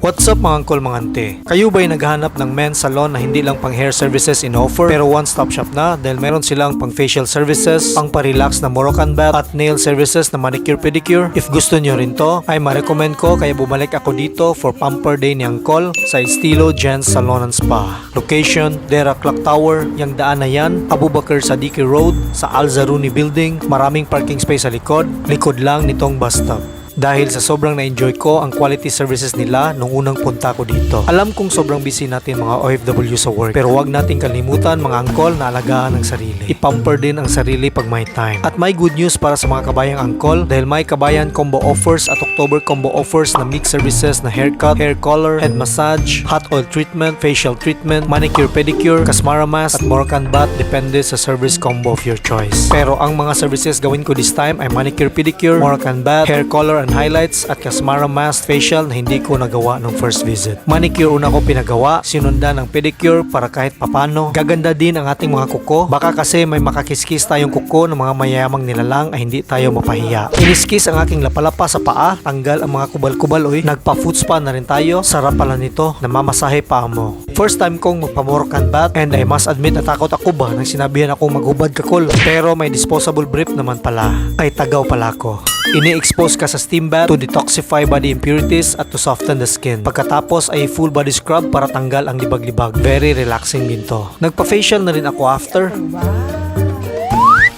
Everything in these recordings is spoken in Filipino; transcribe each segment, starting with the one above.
What's up mga uncle mga ante? Kayo ba'y naghahanap ng men's salon na hindi lang pang hair services in offer pero one-stop shop na dahil meron silang pang facial services, pang parelax na Moroccan bath at nail services na manicure pedicure? If gusto nyo rin to, ay ma-recommend ko kaya bumalik ako dito for Pamper Day ni Uncle sa Estilo Gents Salon and Spa. Location, Dera Clock Tower, yung daan na yan, Abubakar Sadiqi Road, sa Al Zaruni Building, maraming parking space sa likod, likod lang nitong bus stop. Dahil sa sobrang na-enjoy ko ang quality services nila nung unang punta ko dito. Alam kong sobrang busy natin mga OFW sa work pero wag nating kalimutan mga angkol na alagaan ang sarili. Ipamper din ang sarili pag may time. At may good news para sa mga kabayang angkol dahil may kabayan combo offers at October combo offers na mix services na haircut, hair color, head massage, hot oil treatment, facial treatment, manicure pedicure, kasmara mask at Moroccan bath depende sa service combo of your choice. Pero ang mga services gawin ko this time ay manicure pedicure, Moroccan bath, hair color and highlights at kasmara mask facial na hindi ko nagawa nung first visit. Manicure una ko pinagawa, sinundan ng pedicure para kahit papano. Gaganda din ang ating mga kuko. Baka kasi may makakiskis tayong kuko ng mga mayamang nilalang ay hindi tayo mapahiya. Iniskis ang aking lapalapa sa paa, tanggal ang mga kubal-kubal oy. Nagpa foot spa na rin tayo. Sarap pala nito, namamasahe pa mo. First time kong magpamorkan bath and I must admit natakot ako ba nang sinabihan akong maghubad ka kol. Pero may disposable brief naman pala. Ay tagaw pala ko. Ini-expose ka sa steam bath to detoxify body impurities at to soften the skin. Pagkatapos ay full body scrub para tanggal ang libag-libag. Very relaxing din to. Nagpa-facial na rin ako after.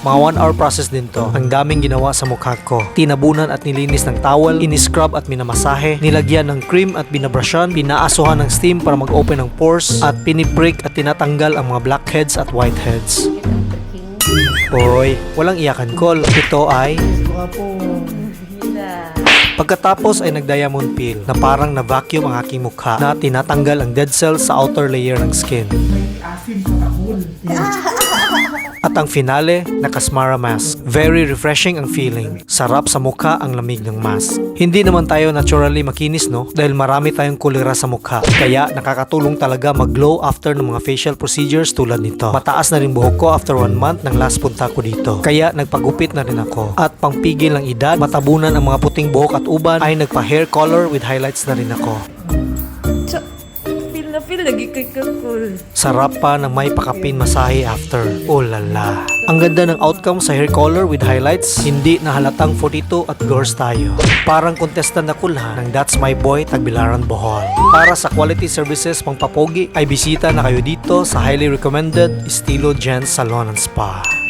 Mga 1 hour process din to. Ang daming ginawa sa mukha ko. Tinabunan at nilinis ng towel, ini-scrub at minamasahe, nilagyan ng cream at binabrushan, pinaasuhan ng steam para mag-open ng pores, at piniprik at tinatanggal ang mga blackheads at whiteheads. Hoy, walang iyakan call. Ito ay Pagkatapos ay nag-diamond peel na parang na-vacuum ang aking mukha na tinatanggal ang dead cells sa outer layer ng skin. At ang finale, nakasmara mask. Very refreshing ang feeling. Sarap sa mukha ang lamig ng mask. Hindi naman tayo naturally makinis no dahil marami tayong kulira sa mukha. Kaya nakakatulong talaga mag-glow after ng mga facial procedures tulad nito. Mataas na rin buhok ko after one month ng last punta ko dito. Kaya nagpagupit na rin ako. At pangpigil ng edad, matabunan ang mga puting buhok at uban ay nagpa-hair color with highlights na rin ako. Na feel lagi kay kakul. Sarap pa na may pakapin masahe after. Oh lala. Ang ganda ng outcome sa hair color with highlights, hindi na halatang 42 at girls tayo. Parang contestant na kulha ng That's My Boy Tagbilaran Bohol. Para sa quality services pang papogi, ay bisita na kayo dito sa highly recommended Estilo Gents Salon and Spa.